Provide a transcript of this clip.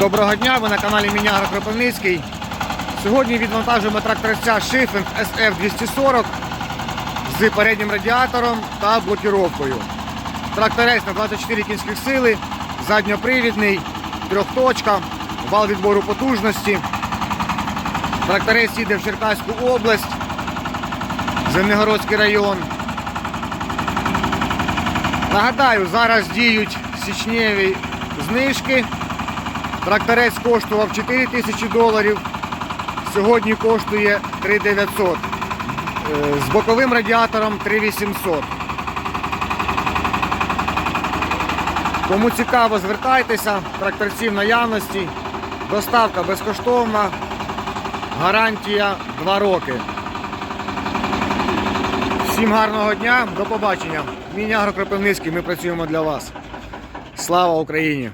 Доброго дня, ви на каналі Мінягро Кропивницький. Сьогодні відвантажуємо тракторця Шифінг SF240 з переднім радіатором та блокіровкою. Тракторець на 24 кінських сили, задньопривідний, трьохточка, вал відбору потужності. Тракторець їде в Черкаську область, Земнегородський район. Нагадаю, зараз діють січневі знижки. Тракторець коштував 4 тисячі доларів. Сьогодні коштує 3900. Е, З боковим радіатором 3800. Кому цікаво, звертайтеся, тракторці в наявності. Доставка безкоштовна. Гарантія 2 роки. Всім гарного дня, до побачення. Міні Агрокропивницький, ми працюємо для вас. Слава Україні!